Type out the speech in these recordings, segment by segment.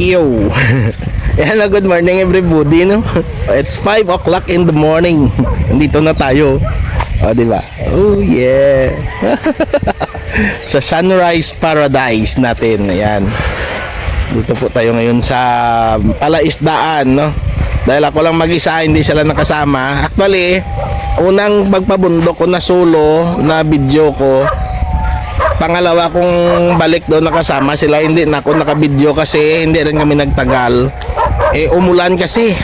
Yo! Yan good morning everybody, no? It's 5 o'clock in the morning. Nandito na tayo. O, di ba? Oh, yeah. sa Sunrise Paradise natin. Ayan. Dito po tayo ngayon sa palaisdaan, no? Dahil ako lang mag-isa, hindi sila nakasama. Actually, unang magpabundok ko na solo na video ko, pangalawa kong balik doon nakasama sila hindi na ako nakabidyo kasi hindi rin kami nagtagal. Eh umulan kasi.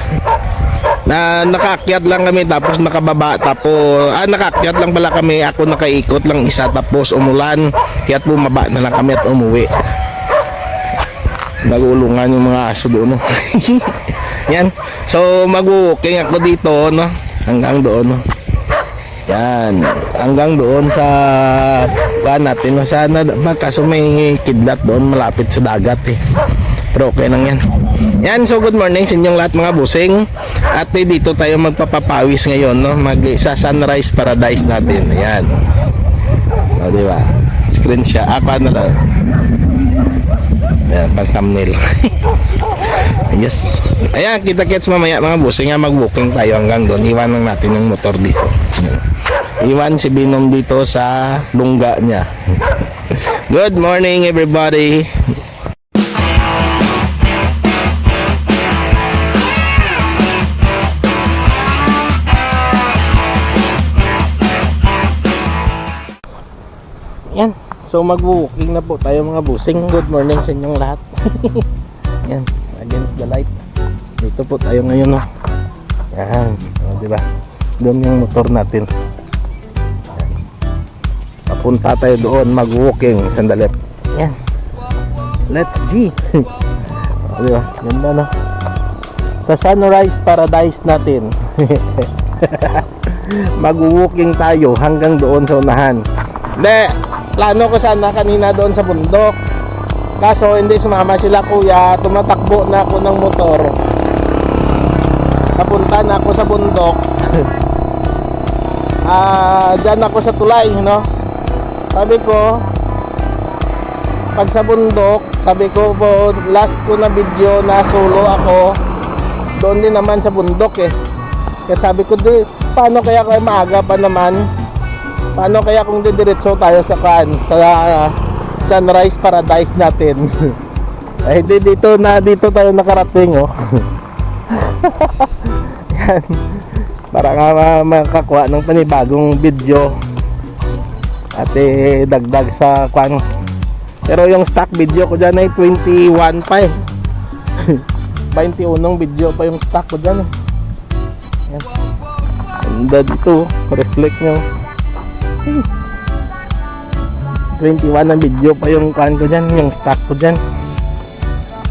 Na nakaakyat lang kami tapos nakababa tapos ah nakaakyat lang pala kami. Ako nakaikot lang isa tapos umulan. Kaya bumaba na lang kami at umuwi. Nagulungan yung mga aso doon no? yan. So mag-walking ako dito no? Hanggang doon no yan, hanggang doon sa kuan natin, sana kaso may kidlat doon malapit sa dagat eh. Pero okay lang yan. Yan, so good morning sa inyong lahat mga busing. At eh, dito tayo magpapapawis ngayon, no? Mag sa Sunrise Paradise natin. Ayan. O, di ba? Screen siya. Ah, paano lang? Ayan, pang thumbnail. yes. Ayan, kita-kits mamaya mga busing nga mag-walking tayo hanggang doon. Iwan lang natin yung motor dito. Iwan si Binom dito sa lungga niya. Good morning everybody. Yan. So mag-walking na po tayo mga busing. Good morning sa inyong lahat. Yan. Against the light. Dito po tayo ngayon no. Yan. O, di ba? Doon yung motor natin. Yan. Papunta tayo doon mag-walking. Sandali. Yan. Let's G. o, di ba? Ganda no. Sa Sunrise Paradise natin. mag-walking tayo hanggang doon sa unahan. Hindi, plano ko sana kanina doon sa bundok. Kaso hindi sumama sila kuya, tumatakbo na ako ng motor. Papunta na ako sa bundok. Ah, diyan ako sa tulay, no? Sabi ko, pag sa bundok, sabi ko po, last ko na video na solo ako, doon din naman sa bundok eh. Kaya sabi ko, di, paano kaya kaya maaga pa naman? Paano kaya kung didiretso tayo sa kan sa uh, Sunrise Paradise natin? Ay di dito na dito tayo nakarating oh. Yan. Para nga ma- makakuha ng panibagong video at eh, dagdag sa kwan. Pero yung stock video ko dyan ay 21 pa eh. 21 video pa yung stock ko dyan eh. Yan. Ganda dito, reflect nyo. 21 ang video pa yung kan ko dyan, yung stock ko dyan.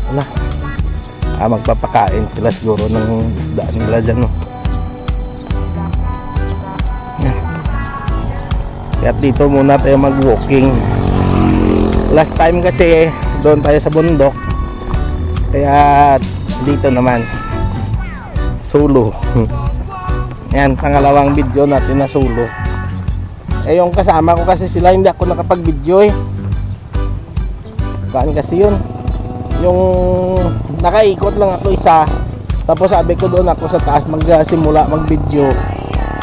Wala. Ah, magpapakain sila siguro ng isda nila dyan, no. Kaya dito muna tayo mag-walking. Last time kasi, doon tayo sa bundok. Kaya dito naman, solo. Yan, pangalawang video natin na solo. Eh yung kasama ko kasi sila hindi ako nakapag-video eh. Kaan kasi yun. Yung nakaikot lang ako isa. Tapos sabi ko doon ako sa taas magsimula mag-video.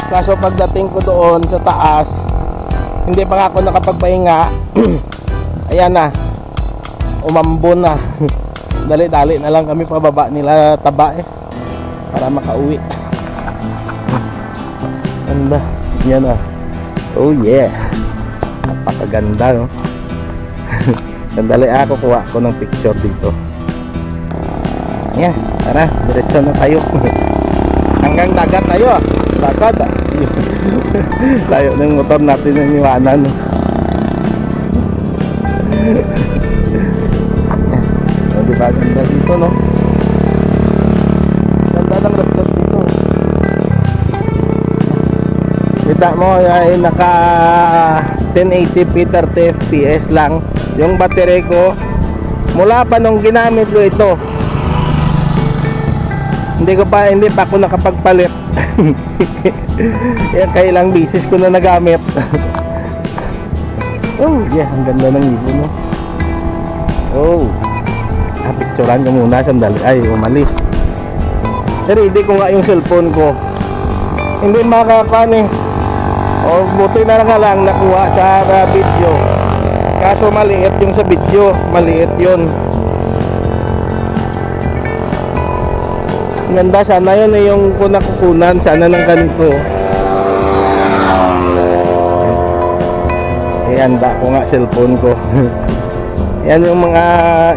Kaso pagdating ko doon sa taas, hindi pa ako nakapagpahinga. Ayan na. Umambo na. Dali-dali na lang kami pababa nila taba eh. Para makauwi. Ganda. Yan ah. Oh yeah. Napakaganda no. Sandali ako kuha ko ng picture dito. Ah, Yan, tara, diretso na tayo. Hanggang dagat tayo ah. Dagat ah. Layo ng motor natin ng iwanan. no. Kita mo ay naka 1080p 30 fps lang yung battery ko mula pa nung ginamit ko ito hindi ko pa hindi pa ako nakapagpalit Kaya kailang bisis ko na nagamit oh yeah ang ganda ng ibon no oh Ah, picturean ko muna sandali. Ay, umalis. Pero hindi ko nga yung cellphone ko. Hindi makakakuan eh. O buti na lang lang nakuha sa uh, video. Kaso maliit yung sa video. Maliit yun. Ganda sana yun eh yung kung sana ng ganito. Ihanda ko nga cellphone ko. Yan yung mga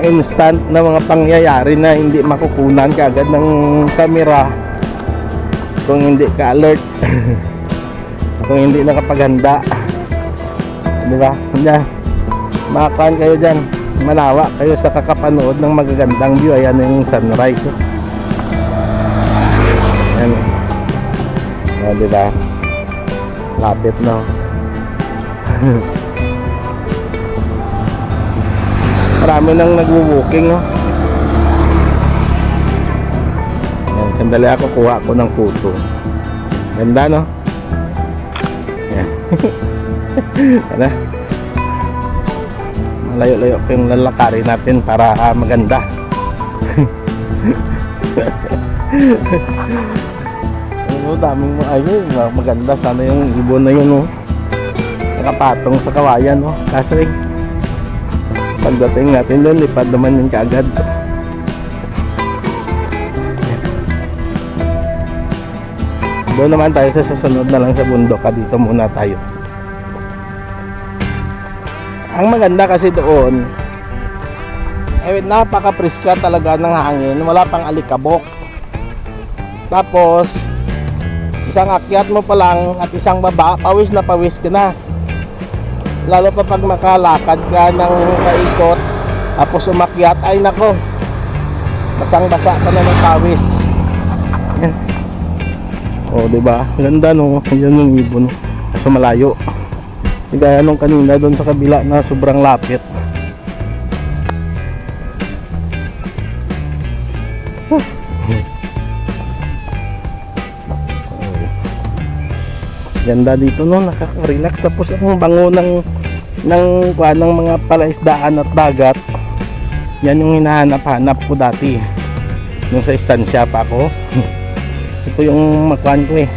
instant na mga pangyayari na hindi makukunan kaagad ng kamera kung hindi ka alert kung hindi nakapaghanda di ba yeah. makakuan kayo dyan manawa kayo sa kakapanood ng magagandang view ayan yung sunrise oh. ayan oh, di ba lapit na marami nang nagwo-walking oh. Sandali ako kuha ko ng photo. Ganda no? Ano? Malayo-layo pa yung lalakarin natin para ah, maganda. Ano, daming mga ayun, ma- maganda sana yung ibon na yun, oh. Nakapatong sa kawayan, oh. Kaso eh, pagdating natin doon, lipad naman yun kaagad. Doon naman tayo sa susunod na lang sa bundok ka dito muna tayo. Ang maganda kasi doon eh napaka-preska talaga ng hangin, wala pang alikabok. Tapos isang akyat mo pa lang at isang baba, pawis na pawis ka na. Lalo pa pag makalakad ka ng paikot tapos umakyat, ay nako. Basang-basa ka na ng pawis. Oh, 'di ba? Ganda no. Yan yung ibon. Kaso malayo. Hindi Gaya nung kanina doon sa kabila na sobrang lapit. Ganda dito no, nakaka-relax tapos ang bango ng ng kuha ng mga palaisdaan at dagat. Yan yung hinahanap-hanap ko dati. Nung sa istansya pa ako. Ito yung makuan ko eh.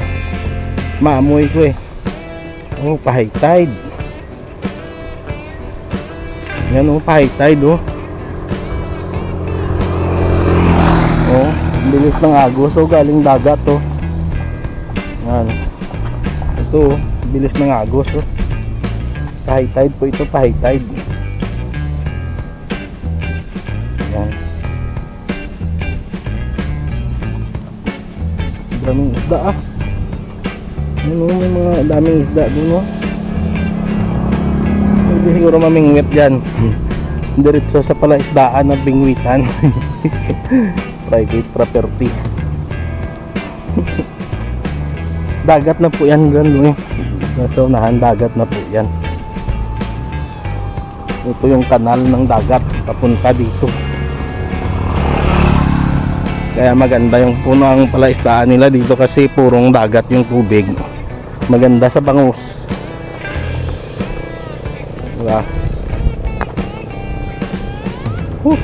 Maamoy ko eh. Oh, pa high tide. Yan oh, pa high tide oh. Oh, bilis ng agos oh, galing dagat oh. Yan. Ito oh, bilis ng agos oh. Pa high tide po ito, pa high tide. Daming isda ah. Ano, may mga daming isda dun oh. Hindi siguro mamingwit dyan. Diretso sa palaisdaan ng bingwitan. Private property. dagat na po yan dyan eh. Nasa unahan dagat na po yan. Ito yung kanal ng dagat papunta dito. Kaya maganda yung puno ang palaisdaan nila dito kasi purong dagat yung tubig. Maganda sa bangus. Diba? Huh.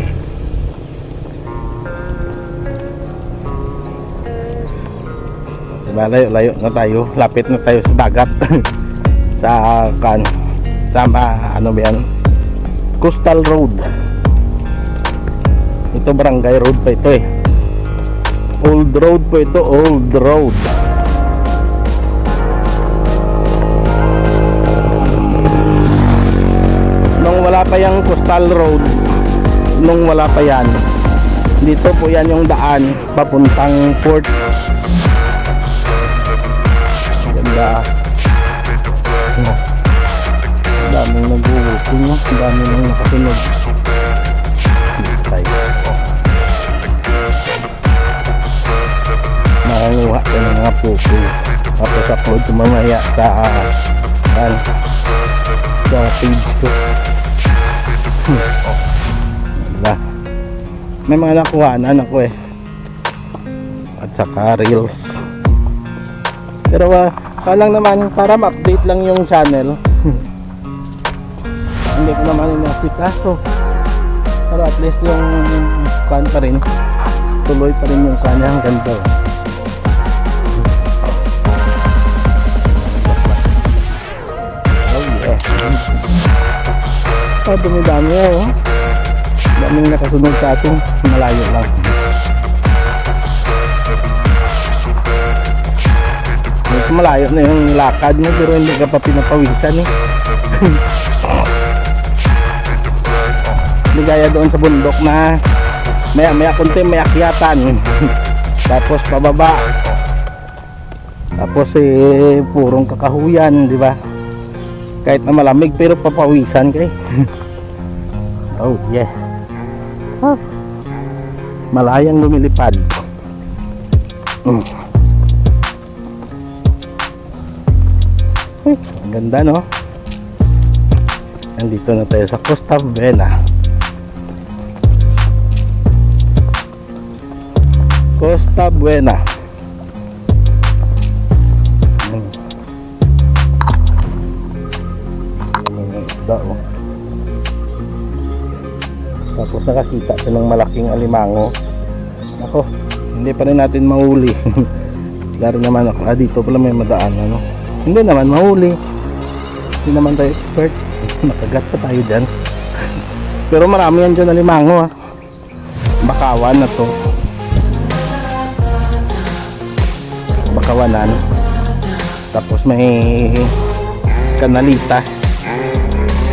Diba, layo, layo na tayo. Lapit na tayo sa dagat. sa kan sa ano ba yan? Coastal Road. Ito barangay road pa ito eh. Old road po ito, old road. Nung wala pa yung coastal road, nung wala pa yan, dito po yan yung daan papuntang port. Ganda. Daming nag-uuking, no? Daming nakasunod. Makanguha ka ng mga pupo. Tapos upload ko mamaya sa uh, sa page ko. Hmm. Diba? May mga nakuhanan ako eh. At saka reels. Pero uh, lang naman para ma-update lang yung channel. Hindi ko naman inasikaso. Pero at least yung kuan pa rin. Tuloy pa rin yung kuan niya hanggang daw. Oh, dumi-dami oh. Daming nakasunod sa atin. Malayo lang. Medyo malayo na yung lakad niya pero hindi ka pa pinapawisan eh. Gaya doon sa bundok na maya maya kunti may akyatan. Tapos pababa. Tapos eh purong kakahuyan, di ba? Kahit na malamig pero papawisan kay. oh yeah. Ah. Malayang lumilipad. Mm. Uy, ang ganda no? Nandito na tayo sa Costa Vela. Costa Buena. Nakakita siya ng malaking alimango. Ako, hindi pa rin natin mahuli. Laro naman ako, ah dito pala may madaan ano. Hindi naman mahuli. Hindi naman tayo expert. Nakagat pa tayo dyan. Pero marami yan dyan alimango ah. Bakawan na to. Bakawanan. Tapos may kanalita.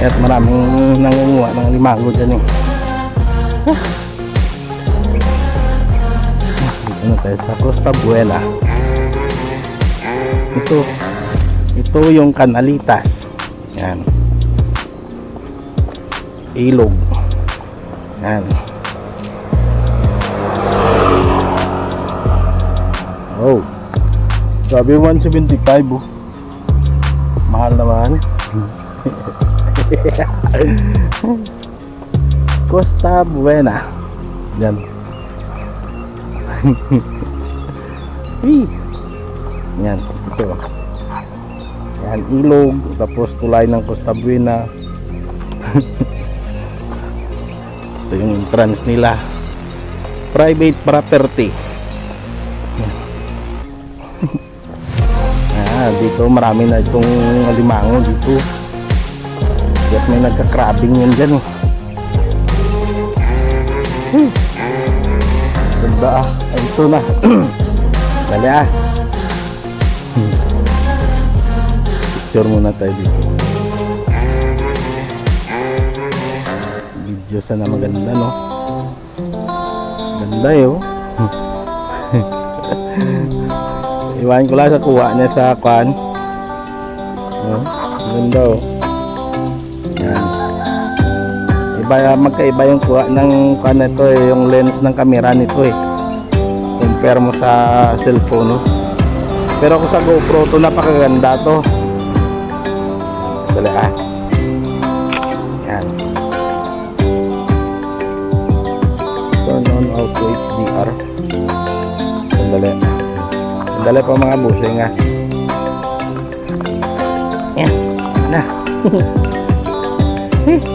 At maraming nangunguha ng alimango dyan eh. Na tayo sa Costa Buena. Ito. Ito yung kanalitas. Yan. Ilog. Yan. Oh. Sabi 175 oh. Mahal naman. Costa Buena. Yan. Yan. Ito. Yan, ilog. Tapos tulay ng Costa Buena. Ito yung entrance nila. Private property. ah, dito marami na itong alimango dito. At may nagka-crabbing yan dyan eh. Ganda ah. Ay, ito na. Dali ah. Picture muna tayo dito. Video sana maganda no. Ganda eh oh. Iwan ko lang sa kuha niya sa kwan. Oh, ganda oh. Yan. Iba magkaiba yung kuha ng kwan nito eh, yung lens ng camera nito eh. Compare mo sa cellphone no. Pero ako sa GoPro to napakaganda to. Dali ah. Yan. Turn on auto HDR. Sandali. Sandali pa mga busing ah. Yan. Na.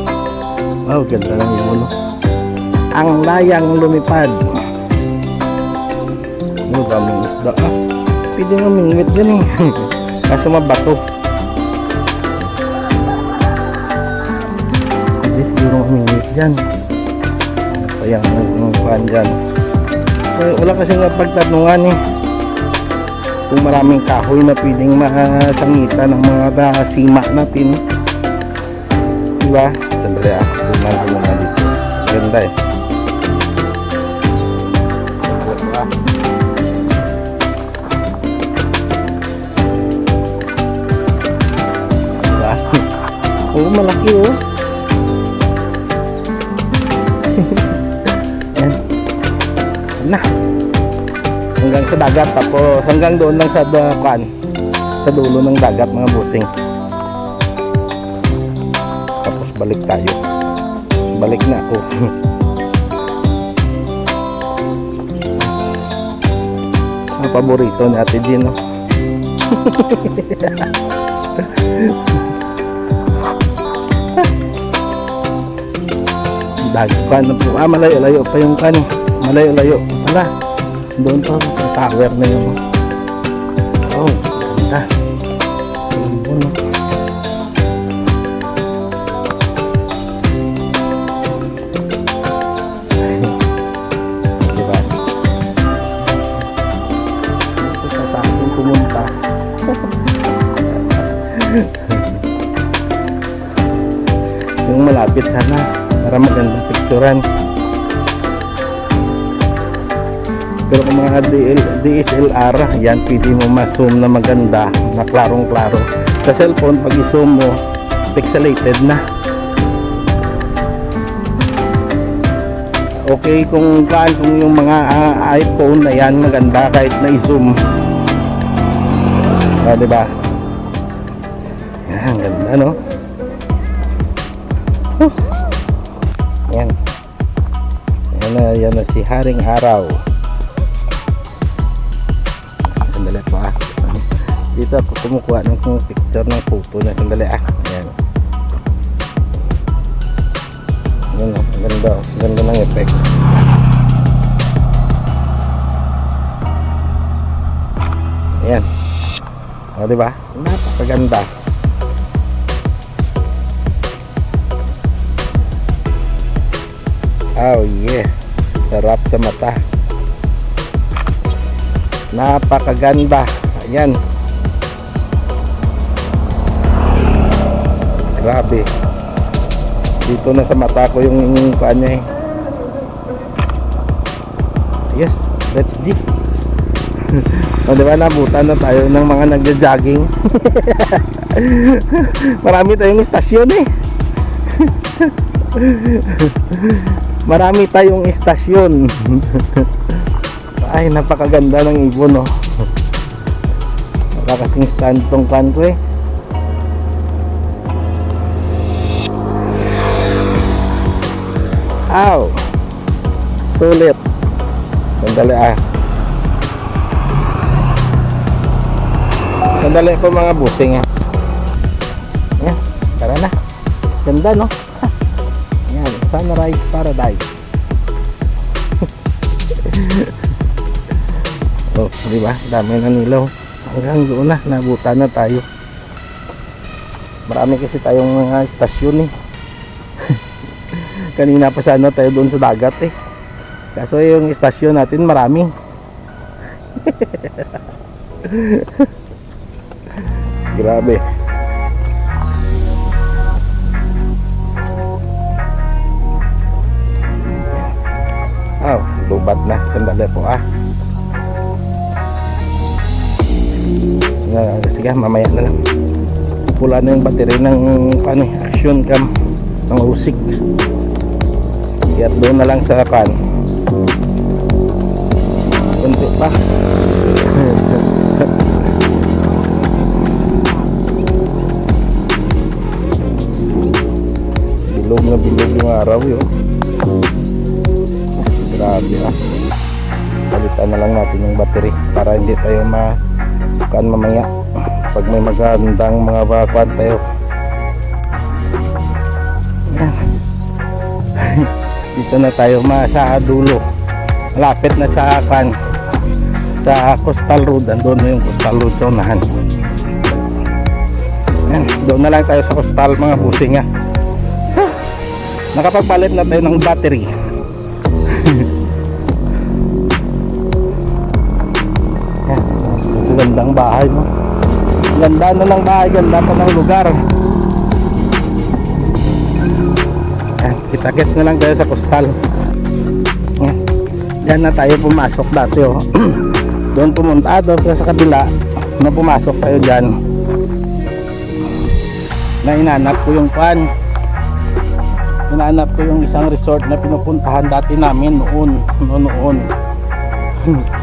oh, ganda lang yung ulo. Ang layang lumipad. Ano daming isda ah. Pwede nga mingwit din eh. Kaso mabato. Pwede siguro mingwit dyan. Kaya ang pan dyan. Eh, Wala kasi nga pagtatungan eh. Kung maraming kahoy na pwedeng masangitan ng mga sima natin. Diba? Sandali ah. Ko muna dito. Ganda eh. Oo, malaki oh. Yan. Na. Hanggang sa dagat tapos hanggang doon lang sa dakan. Sa dulo ng dagat mga busing. Tapos balik tayo. Balik na. Ako. Ang paborito ni Ate Jean, no? Ang dag kan po? Ah malayo layo pa yung kan malayo layo wala doon pa sa tower na yun malapit sana para magandang picturean. Pero kung mga DL, DSLR yan pwede mo ma-zoom na maganda na klarong klaro sa cellphone pag i-zoom mo pixelated na. Okay kung kaan kung yung mga ah, iPhone na yan maganda kahit na i-zoom. Ah, diba? Yan ganda no na, yan na si Haring Araw. Sandali po ah. Dito ako kumukuha ng picture ng photo na sandali ah. Ayan. Yan oh, ang ganda oh. Ganda ng effect. Ayan. O, diba? Napakaganda. Oh yeah. Sa mata. Napakaganda. Ayan. Grabe. Dito na sa mata ko yung kanya eh. Yes, that's G. o diba nabutan na tayo ng mga nagja-jogging. Marami tayong istasyon eh. Marami tayong istasyon. Ay, napakaganda ng ibon, no. Nakakasing stand tong kan ko eh. Aw! Sulit. Sandali ah. Sandali po mga busing ah. Yan, tara na. Ganda no? Sunrise Paradise. oh, di ba? Dami na nilaw. Hanggang doon na, nabutan na tayo. Marami kasi tayong mga istasyon eh. Kanina pa sana tayo doon sa dagat eh. Kaso yung istasyon natin marami. Grabe. Ah, lubat na. Sandali po ah. Uh, sige, mamaya na lang. Pula na yung battery ng ano, eh, action cam ng usik. Kaya doon na lang sa kan. Kunti pa. bilog na bilog yung araw yun. Grabe ah. Palitan na lang natin yung battery para hindi tayo ma kan mamaya pag may magandang mga bakwan tayo. Dito na tayo masa dulo. Malapit na sa kan sa coastal road. Andun na yung coastal road sa. Yan. Doon na lang tayo sa coastal mga busing ah. Nakapagpalit na tayo ng battery. Yan. Ang gandang bahay mo. Ganda na ng bahay, ganda pa ng lugar. Yan. Kita-kits na lang tayo sa coastal. Yan. Diyan na tayo pumasok dati oh. doon pumunta, doon pa sa kabila na pumasok tayo dyan na inanap ko yung pan Hinahanap ko yung isang resort na pinupuntahan dati namin noon, noon noon.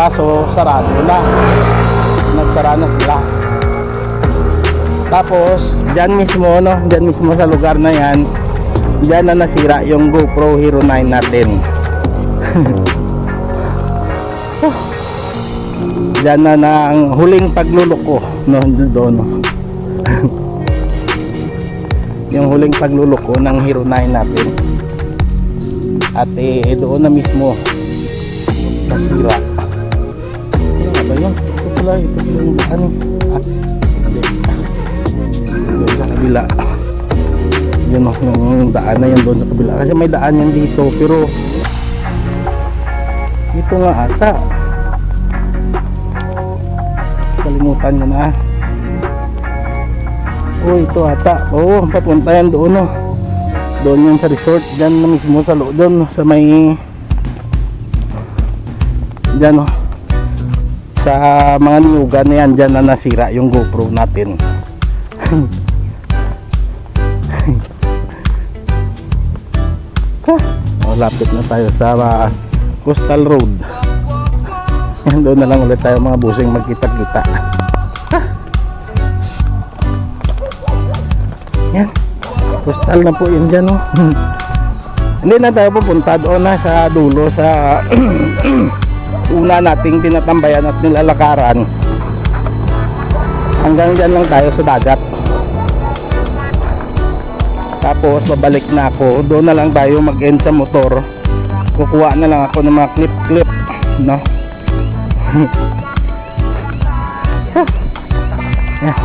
Kaso sarado na. Nagsara na sila. Tapos, diyan mismo no, diyan mismo sa lugar na 'yan, diyan na nasira yung GoPro Hero 9 natin. Diyan na ang huling pagluloko no doon. yung huling pagluluko ng Hero 9 natin at eh, doon na mismo nasira pala ito yung ah, hindi doon sa kabila. Yun o yung daan na yun doon sa kabila. Kasi may daan yan dito pero dito nga ata. Kalimutan ko na. Oh ito ata. Oo papunta yan doon o doon yung sa resort. Dyan na mismo sa loob doon sa may dyan o sa mga niyugan na yan dyan na nasira yung GoPro natin. Oh, lapit na tayo sa ah, coastal road. Yan doon na lang ulit tayo mga busing magkita-kita. Yan. Coastal na po yun dyan oh. hindi na tayo pupunta doon na sa dulo sa una nating tinatambayan at nilalakaran hanggang dyan lang tayo sa dagat tapos babalik na ako doon na lang tayo mag end sa motor kukuha na lang ako ng mga clip clip no Yan.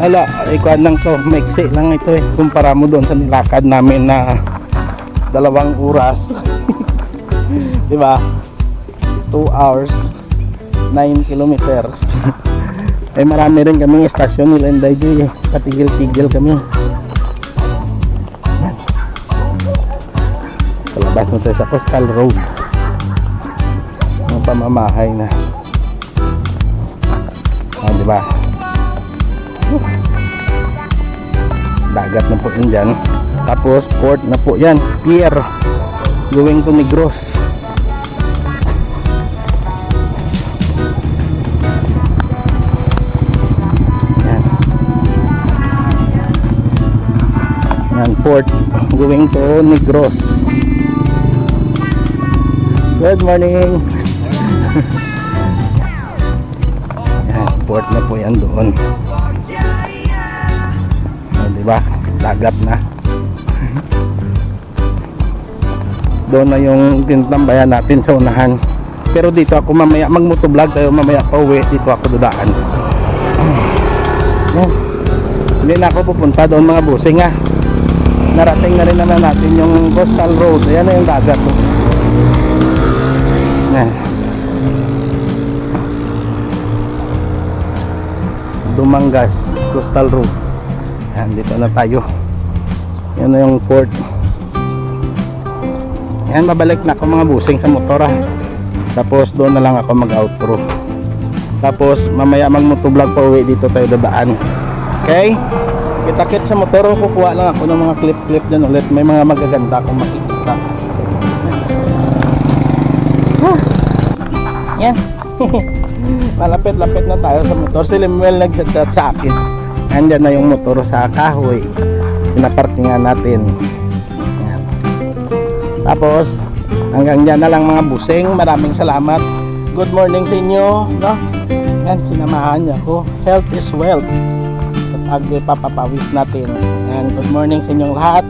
Wala, ikuan lang to, maiksi lang ito eh. Kumpara mo doon sa nilakad namin na dalawang oras. Di ba? 2 hours, 9 kilometers. eh marami rin kaming estasyon nila Inday Joy eh. Patigil-tigil kami. Palabas na tayo sa Coastal Road. Yung pamamahay na. Ah, di ba? dagat na po yun dyan tapos port na po. Yan pier. Going to Negros. Yan. Yan port. Going to Negros. Good morning. Yan port na po yan doon. O, di ba? Dagat na. Doon na yung tinatambayan natin sa unahan. Pero dito ako mamaya magmotovlog tayo mamaya pa uwi dito ako dudaan. Yan. Hindi na ako pupunta doon mga busing ha. Narating na rin naman natin yung coastal road. Ayan na yung dagat. Yan. Dumangas Coastal Road. Yan, dito na tayo. Yan na yung port. Yan, babalik na ako mga busing sa motor ah. Tapos doon na lang ako mag-outro. Tapos mamaya mag-motovlog pa uwi dito tayo dadaan. Okay? Kita-kit sa motor, kukuha lang ako ng mga clip-clip dyan ulit. May mga magaganda akong makikita. Ah. Yan. Malapit-lapit na tayo sa motor. Si Limuel nag-chat sa akin. Andyan na yung motor sa kahoy. Pinaparkingan natin. Yan. Tapos, hanggang dyan na lang mga busing. Maraming salamat. Good morning sa inyo. No? Yan, sinamahan niya ako. Health is wealth. Sa pagpapawis natin. And good morning sa inyong lahat.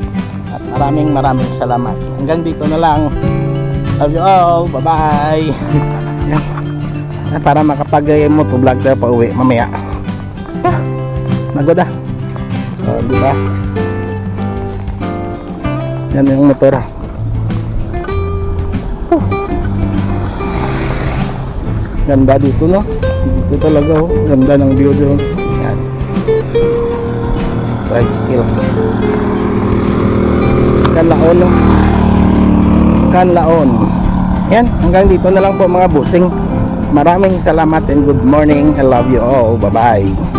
At maraming maraming salamat. Hanggang dito na lang. Love you all. Bye-bye. Yan. Ah, para makapag-motovlog tayo pa uwi mamaya. Ah, Nagod ah. Oh, di ba? Yan yung motor. ah. Oh. Ganda dito no. Dito talaga oh. Ganda ng view doon. Yan. Tricycle. Kanlaon no. Kanlaon. Yan, hanggang dito na lang po mga busing. Maraming salamat and good morning. I love you all. Bye-bye.